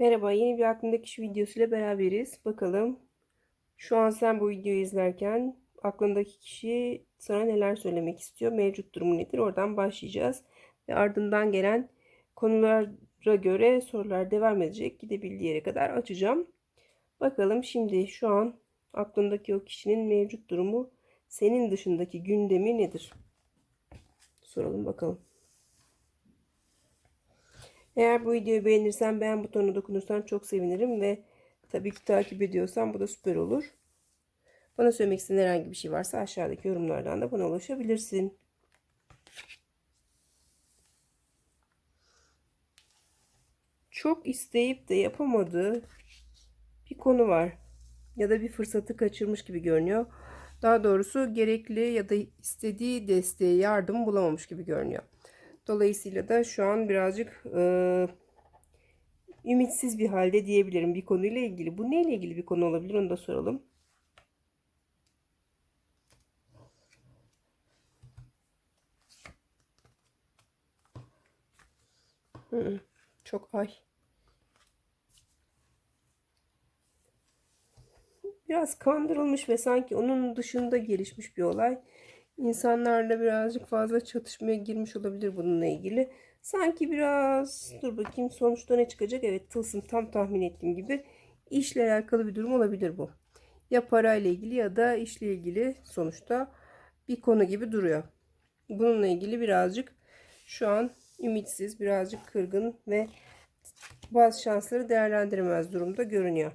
Merhaba, yeni bir aklımdaki kişi videosuyla beraberiz. Bakalım şu an sen bu videoyu izlerken aklındaki kişi sana neler söylemek istiyor, mevcut durumu nedir? Oradan başlayacağız. Ve ardından gelen konulara göre sorular devam edecek. Gidebildiği yere kadar açacağım. Bakalım şimdi şu an aklındaki o kişinin mevcut durumu, senin dışındaki gündemi nedir? Soralım bakalım. Eğer bu videoyu beğenirsen beğen butonuna dokunursan çok sevinirim ve tabii ki takip ediyorsan bu da süper olur. Bana söylemek istediğin herhangi bir şey varsa aşağıdaki yorumlardan da bana ulaşabilirsin. Çok isteyip de yapamadığı bir konu var. Ya da bir fırsatı kaçırmış gibi görünüyor. Daha doğrusu gerekli ya da istediği desteği, yardım bulamamış gibi görünüyor. Dolayısıyla da şu an birazcık e, ümitsiz bir halde diyebilirim bir konuyla ilgili. Bu neyle ilgili bir konu olabilir onu da soralım. Hı, çok ay. Biraz kandırılmış ve sanki onun dışında gelişmiş bir olay. İnsanlarla birazcık fazla çatışmaya girmiş olabilir bununla ilgili. Sanki biraz dur bakayım sonuçta ne çıkacak? Evet tılsım tam tahmin ettiğim gibi işle alakalı bir durum olabilir bu. Ya parayla ilgili ya da işle ilgili sonuçta bir konu gibi duruyor. Bununla ilgili birazcık şu an ümitsiz, birazcık kırgın ve bazı şansları değerlendiremez durumda görünüyor.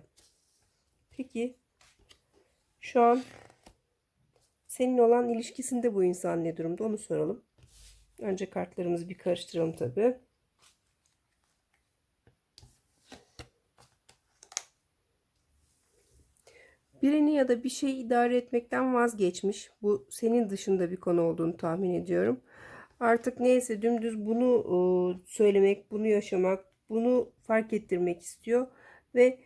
Peki şu an senin olan ilişkisinde bu insan ne durumda onu soralım. Önce kartlarımızı bir karıştıralım tabi. Birini ya da bir şeyi idare etmekten vazgeçmiş. Bu senin dışında bir konu olduğunu tahmin ediyorum. Artık neyse dümdüz bunu e, söylemek, bunu yaşamak, bunu fark ettirmek istiyor ve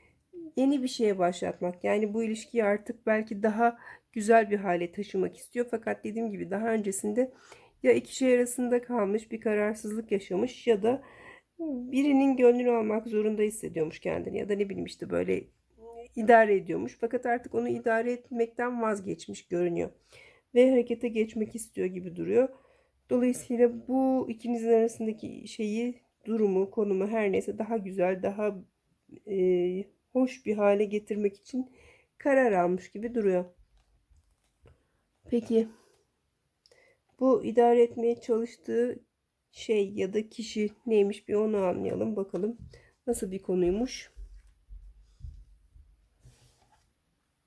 yeni bir şeye başlatmak. Yani bu ilişkiyi artık belki daha güzel bir hale taşımak istiyor. Fakat dediğim gibi daha öncesinde ya iki şey arasında kalmış bir kararsızlık yaşamış ya da birinin gönlünü almak zorunda hissediyormuş kendini ya da ne bileyim işte böyle idare ediyormuş. Fakat artık onu idare etmekten vazgeçmiş görünüyor. Ve harekete geçmek istiyor gibi duruyor. Dolayısıyla bu ikinizin arasındaki şeyi, durumu, konumu her neyse daha güzel, daha e, hoş bir hale getirmek için karar almış gibi duruyor. Peki bu idare etmeye çalıştığı şey ya da kişi neymiş bir onu anlayalım bakalım. Nasıl bir konuymuş?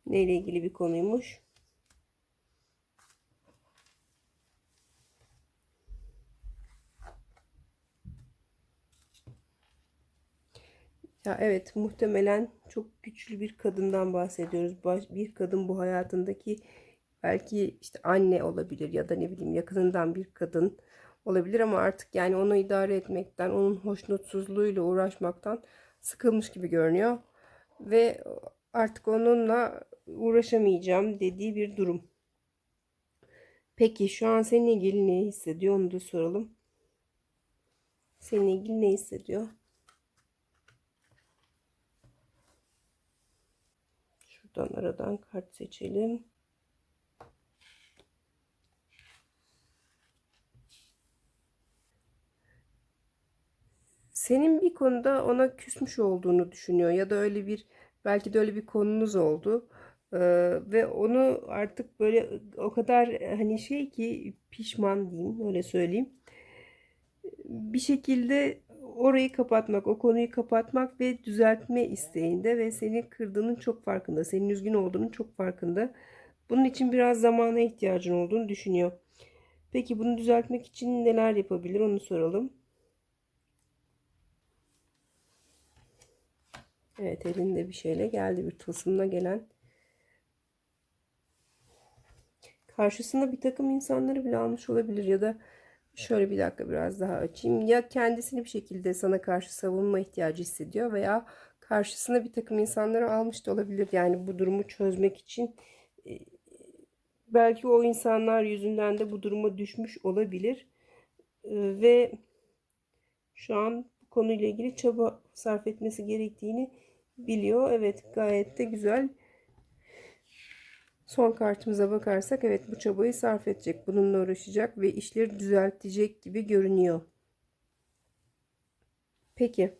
Neyle ilgili bir konuymuş? Ya evet muhtemelen çok güçlü bir kadından bahsediyoruz. Bir kadın bu hayatındaki belki işte anne olabilir ya da ne bileyim yakınından bir kadın olabilir ama artık yani onu idare etmekten, onun hoşnutsuzluğuyla uğraşmaktan sıkılmış gibi görünüyor. Ve artık onunla uğraşamayacağım dediği bir durum. Peki şu an seninle ilgili ne hissediyor onu da soralım. Seninle ilgili ne hissediyor? Şuradan aradan kart seçelim. Senin bir konuda ona küsmüş olduğunu düşünüyor ya da öyle bir belki de öyle bir konunuz oldu. Ee, ve onu artık böyle o kadar hani şey ki pişman diyeyim öyle söyleyeyim. Bir şekilde orayı kapatmak, o konuyu kapatmak ve düzeltme isteğinde ve seni kırdığının çok farkında, senin üzgün olduğunun çok farkında. Bunun için biraz zamana ihtiyacın olduğunu düşünüyor. Peki bunu düzeltmek için neler yapabilir onu soralım. Evet elinde bir şeyle geldi bir tılsımla gelen. Karşısında bir takım insanları bile almış olabilir ya da Şöyle bir dakika biraz daha açayım. Ya kendisini bir şekilde sana karşı savunma ihtiyacı hissediyor veya karşısına bir takım insanları almış da olabilir. Yani bu durumu çözmek için e, belki o insanlar yüzünden de bu duruma düşmüş olabilir. E, ve şu an bu konuyla ilgili çaba sarf etmesi gerektiğini biliyor. Evet gayet de güzel. Son kartımıza bakarsak evet bu çabayı sarf edecek. Bununla uğraşacak ve işleri düzeltecek gibi görünüyor. Peki.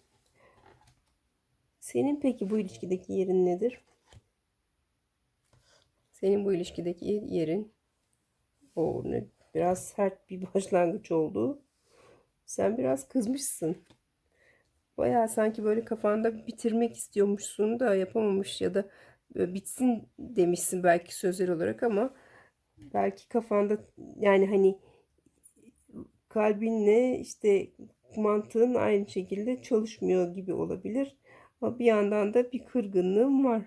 Senin peki bu ilişkideki yerin nedir? Senin bu ilişkideki yerin o ne biraz sert bir başlangıç oldu. Sen biraz kızmışsın. Bayağı sanki böyle kafanda bitirmek istiyormuşsun da yapamamış ya da bitsin demişsin belki sözler olarak ama belki kafanda yani hani kalbinle işte mantığın aynı şekilde çalışmıyor gibi olabilir. Ama bir yandan da bir kırgınlığım var.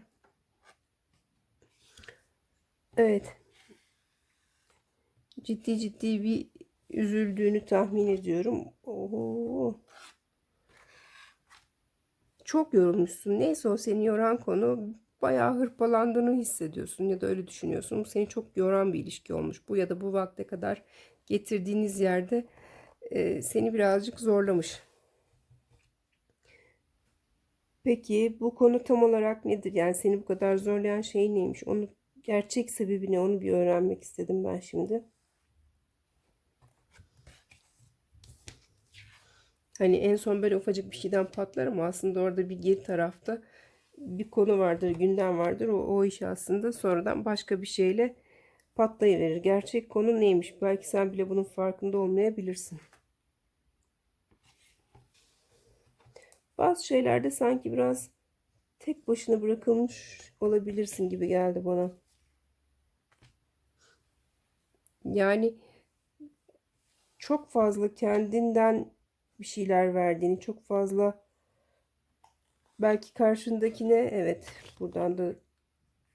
Evet. Ciddi ciddi bir üzüldüğünü tahmin ediyorum. Oho. Çok yorulmuşsun. Neyse o seni yoran konu bayağı hırpalandığını hissediyorsun ya da öyle düşünüyorsun. Bu seni çok yoran bir ilişki olmuş. Bu ya da bu vakte kadar getirdiğiniz yerde e, seni birazcık zorlamış. Peki bu konu tam olarak nedir? Yani seni bu kadar zorlayan şey neymiş? Onu gerçek sebebini onu bir öğrenmek istedim ben şimdi. Hani en son böyle ufacık bir şeyden patlar ama aslında orada bir geri tarafta bir konu vardır, gündem vardır. O, o iş aslında sonradan başka bir şeyle patlayıverir. Gerçek konu neymiş? Belki sen bile bunun farkında olmayabilirsin. Bazı şeylerde sanki biraz tek başına bırakılmış olabilirsin gibi geldi bana. Yani çok fazla kendinden bir şeyler verdiğini, çok fazla belki karşındakine evet buradan da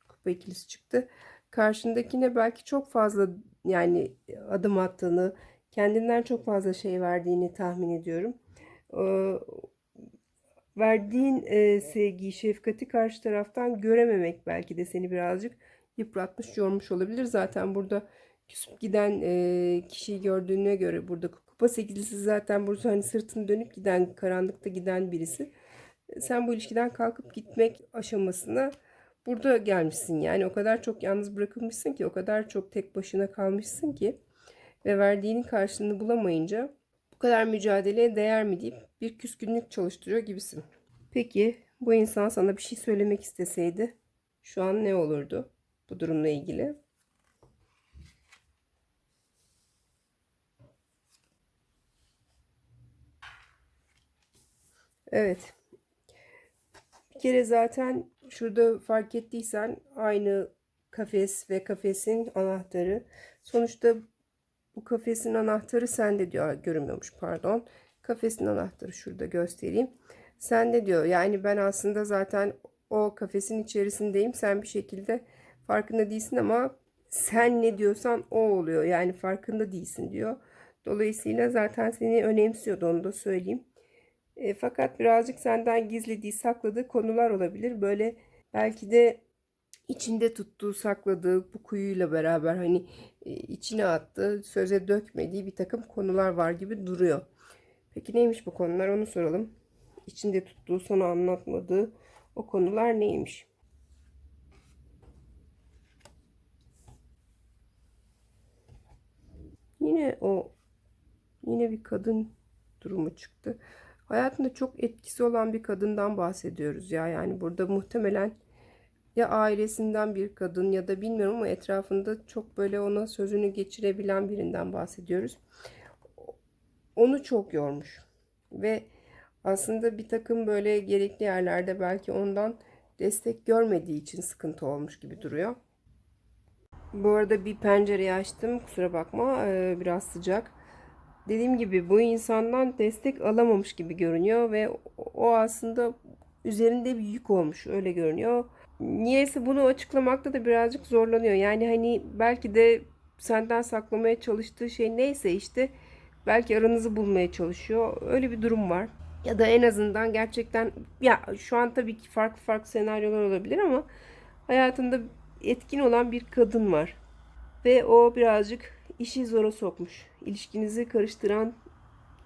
kupa ikilisi çıktı. Karşındakine belki çok fazla yani adım attığını, kendinden çok fazla şey verdiğini tahmin ediyorum. Ee, verdiğin e, sevgiyi, şefkati karşı taraftan görememek belki de seni birazcık yıpratmış, yormuş olabilir. Zaten burada küsüp giden e, kişiyi gördüğüne göre burada kupa sekizlisi zaten burada hani sırtını dönüp giden, karanlıkta giden birisi. Sen bu ilişkiden kalkıp gitmek aşamasına burada gelmişsin. Yani o kadar çok yalnız bırakılmışsın ki, o kadar çok tek başına kalmışsın ki ve verdiğinin karşılığını bulamayınca bu kadar mücadeleye değer mi deyip bir küskünlük çalıştırıyor gibisin. Peki bu insan sana bir şey söylemek isteseydi şu an ne olurdu bu durumla ilgili? Evet. Kere zaten şurada fark ettiysen aynı kafes ve kafesin anahtarı. Sonuçta bu kafesin anahtarı sende diyor. Görünmüyormuş pardon. Kafesin anahtarı şurada göstereyim. Sende diyor. Yani ben aslında zaten o kafesin içerisindeyim. Sen bir şekilde farkında değilsin ama sen ne diyorsan o oluyor. Yani farkında değilsin diyor. Dolayısıyla zaten seni önemsiyordu onu da söyleyeyim. E, fakat birazcık senden gizlediği, sakladığı konular olabilir. Böyle belki de içinde tuttuğu, sakladığı bu kuyuyla beraber hani e, içine attığı, söze dökmediği bir takım konular var gibi duruyor. Peki neymiş bu konular onu soralım. İçinde tuttuğu, sana anlatmadığı o konular neymiş? Yine o yine bir kadın durumu çıktı hayatında çok etkisi olan bir kadından bahsediyoruz ya. Yani burada muhtemelen ya ailesinden bir kadın ya da bilmiyorum ama etrafında çok böyle ona sözünü geçirebilen birinden bahsediyoruz. Onu çok yormuş ve aslında bir takım böyle gerekli yerlerde belki ondan destek görmediği için sıkıntı olmuş gibi duruyor. Bu arada bir pencereyi açtım kusura bakma biraz sıcak dediğim gibi bu insandan destek alamamış gibi görünüyor ve o aslında üzerinde bir yük olmuş öyle görünüyor. Niyeyse bunu açıklamakta da birazcık zorlanıyor. Yani hani belki de senden saklamaya çalıştığı şey neyse işte belki aranızı bulmaya çalışıyor. Öyle bir durum var. Ya da en azından gerçekten ya şu an tabii ki farklı farklı senaryolar olabilir ama hayatında etkin olan bir kadın var. Ve o birazcık işi zora sokmuş. İlişkinizi karıştıran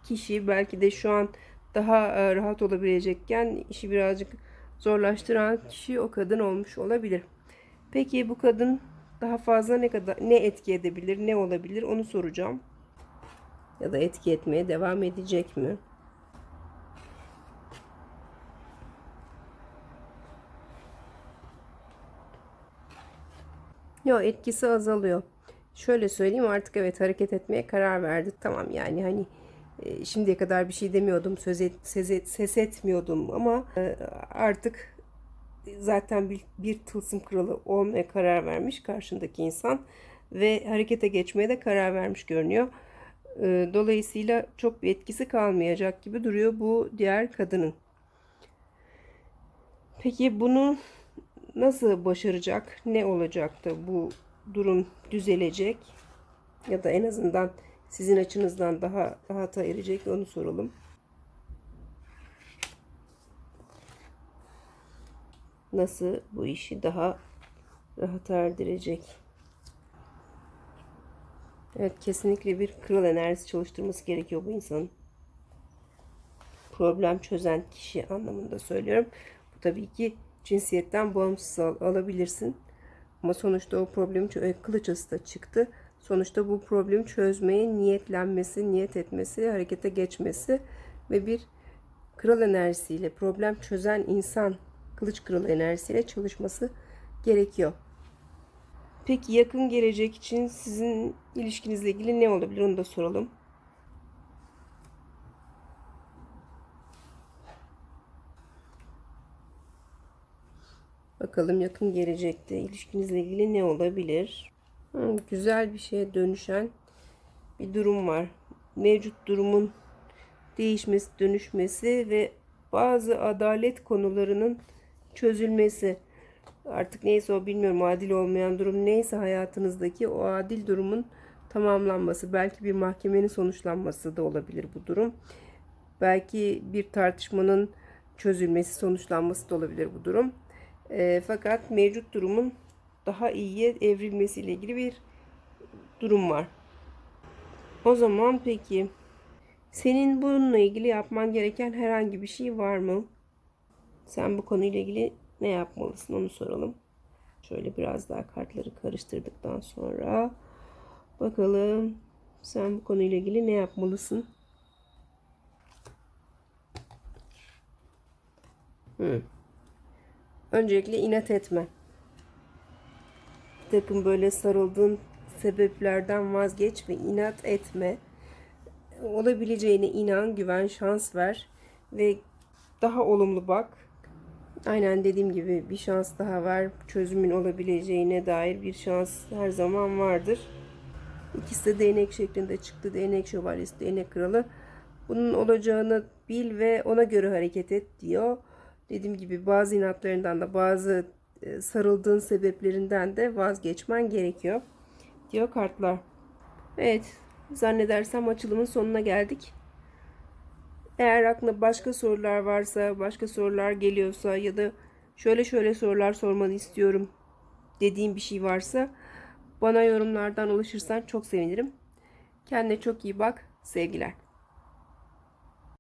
kişi belki de şu an daha e, rahat olabilecekken işi birazcık zorlaştıran kişi o kadın olmuş olabilir. Peki bu kadın daha fazla ne kadar ne etki edebilir, ne olabilir onu soracağım. Ya da etki etmeye devam edecek mi? Yok etkisi azalıyor. Şöyle söyleyeyim artık evet hareket etmeye karar verdi. Tamam yani hani e, şimdiye kadar bir şey demiyordum, söz et, ses, et- ses etmiyordum ama e, artık zaten bir, bir tılsım kralı olmaya karar vermiş karşındaki insan ve harekete geçmeye de karar vermiş görünüyor. E, Dolayısıyla çok bir etkisi kalmayacak gibi duruyor bu diğer kadının. Peki bunu nasıl başaracak? Ne olacaktı? Bu durum düzelecek ya da en azından sizin açınızdan daha rahata erecek onu soralım. Nasıl bu işi daha rahata erdirecek? Evet kesinlikle bir kral enerjisi çalıştırması gerekiyor bu insanın. Problem çözen kişi anlamında söylüyorum. Bu tabii ki cinsiyetten bağımsız al- alabilirsin. Ama sonuçta o problemi çö- e, kılıç da çıktı. Sonuçta bu problemi çözmeye niyetlenmesi, niyet etmesi, harekete geçmesi ve bir kral enerjisiyle problem çözen insan kılıç kralı enerjisiyle çalışması gerekiyor. Peki yakın gelecek için sizin ilişkinizle ilgili ne olabilir onu da soralım. Bakalım yakın gelecekte ilişkinizle ilgili ne olabilir? Hı, güzel bir şeye dönüşen bir durum var. Mevcut durumun değişmesi, dönüşmesi ve bazı adalet konularının çözülmesi. Artık neyse o bilmiyorum adil olmayan durum neyse hayatınızdaki o adil durumun tamamlanması. Belki bir mahkemenin sonuçlanması da olabilir bu durum. Belki bir tartışmanın çözülmesi, sonuçlanması da olabilir bu durum. E, fakat mevcut durumun daha iyiye evrilmesiyle ilgili bir durum var. O zaman peki senin bununla ilgili yapman gereken herhangi bir şey var mı? Sen bu konuyla ilgili ne yapmalısın onu soralım. Şöyle biraz daha kartları karıştırdıktan sonra bakalım sen bu konuyla ilgili ne yapmalısın? Hmm. Öncelikle inat etme. Takım böyle sarıldığın sebeplerden vazgeç ve inat etme. Olabileceğine inan, güven, şans ver ve daha olumlu bak. Aynen dediğim gibi bir şans daha var. Çözümün olabileceğine dair bir şans her zaman vardır. İkisi de değnek şeklinde çıktı. Değnek şövalyesi, değnek kralı. Bunun olacağını bil ve ona göre hareket et diyor. Dediğim gibi bazı inatlarından da bazı e, sarıldığın sebeplerinden de vazgeçmen gerekiyor. Diyor kartlar. Evet. Zannedersem açılımın sonuna geldik. Eğer aklına başka sorular varsa, başka sorular geliyorsa ya da şöyle şöyle sorular sormanı istiyorum dediğim bir şey varsa bana yorumlardan ulaşırsan çok sevinirim. Kendine çok iyi bak. Sevgiler.